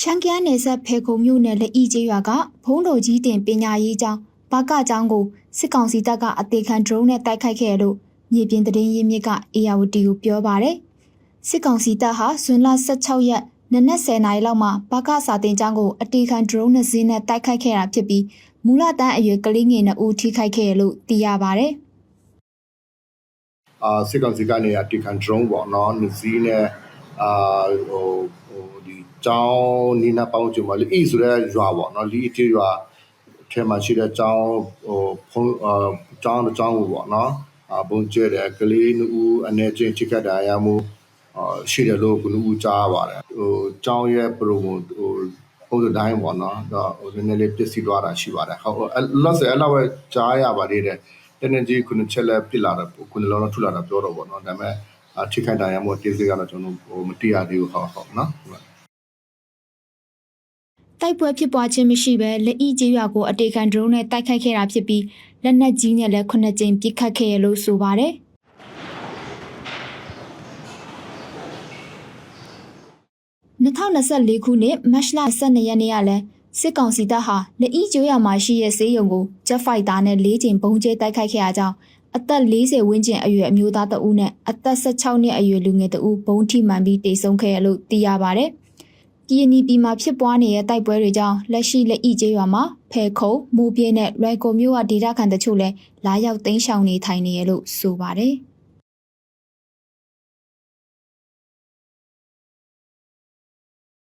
ရှမ်းကန်းနယ်ဆက်ဖေခုံမြို့နယ်လက်ဤကျေးရွာကဘုံတော်ကြီးတင်ပညာရေးကျောင်းဘာကကျောင်းကိုစစ်ကောင်စီတပ်ကအသေးခံဒရုန်းနဲ့တိုက်ခိုက်ခဲ့တယ်လို့မြေပြင်သတင်းရင်းမြစ်ကအေယာဝတီကိုပြောပါတယ်။စစ်ကောင်စီတပ်ဟာဇွန်လ16ရက်နနက်10:00နာရီလောက်မှာဘာကစာတင်ကျောင်းကိုအသေးခံဒရုန်းနဲ့ဇင်းနဲ့တိုက်ခိုက်ခဲ့တာဖြစ်ပြီးမူလတန်းအရွယ်ကလေးငယ်2ဦးထိခိုက်ခဲ့တယ်လို့သိရပါတယ်။အာစစ်ကောင်စီကနေအတီကန် drone ပေါ့နော်နဇီးနဲ့အာဟိုဟိုဒီ ကျောင်းနီနာပေါင်းကျမလေးအီဆိုတဲ့ရွာပေါ့နော်လီအတီရွာထဲမှာရှိတဲ့ကျောင်းဟိုဖုံးအာကျောင်းတစ်ကျောင်းကိုပေါ့နော်အာဘုံကျဲတယ်ကလေးနဦးအနေချင်းချိတ်ခတ်တာရမှုအာရှိတယ်လို့ကနဦးကြားပါတယ်ဟိုကျောင်းရဲ့ promo ဟိုပုံစံတိုင်းပေါ့နော်တော့ဟိုနည်းနည်းလေးပြည့်စည်သွားတာရှိပါတယ်ဟုတ်အဲ့လော့ဆယ်အဲ့လောက်ပဲကြားရပါသေးတယ် energy ခုနှစ်ချက်လက်ပြစ်လာတာခုနှစ်လုံးတော့ထူလာတာပြောတော့ပေါ့နော်ဒါပေမဲ့အထိခိုက်တာရမို့တေးစိတ်ကတော့ကျွန်တော်ဟိုမတိရသေးဘူးဟုတ်ဟုတ်နော် တိုက်ပွဲဖြစ်ပွားခြင်းမရှိဘဲလက်ဤကျေးရွာကိုအတေခံဒရုန်းနဲ့တိုက်ခိုက်ခဲ့တာဖြစ်ပြီးလက်နက်ကြီးနဲ့လည်းခုနှစ်ကြိမ်ပစ်ခတ်ခဲ့ရလို့ဆိုပါတယ်။2024ခုနှစ်မတ်လ12ရက်နေ့ကလည်းစစ်ကောင်စီတပ်ဟာလက်ဤကျွေးရမှာရှိတဲ့စေးရုံကိုဂျက်ဖိုက်တာနဲ့၄ကြိမ်ပုံကျဲတိုက်ခိုက်ခဲ့ရကြောင်းအသက်40ဝန်းကျင်အရွယ်အမျိုးသားတဦးနဲ့အသက်16နှစ်အရွယ်လူငယ်တဦးဘုံထိမှန်ပြီးတိတ်ဆုံးခဲ့ရလို့သိရပါတယ်။ ကီယနီပြည်မှာဖြစ်ပွားနေတဲ့တိုက်ပွဲတွေကြောင့်လက်ရှိလက်ဤကျေးရွာမှာဖဲခုံမိုးပြင်းနဲ့လွယ်ကိုမျိုးဝဒေတာခံတချို့လည်းလာရောက်သိမ်းရှောင်နေထိုင်နေရလို့ဆိုပါတယ်။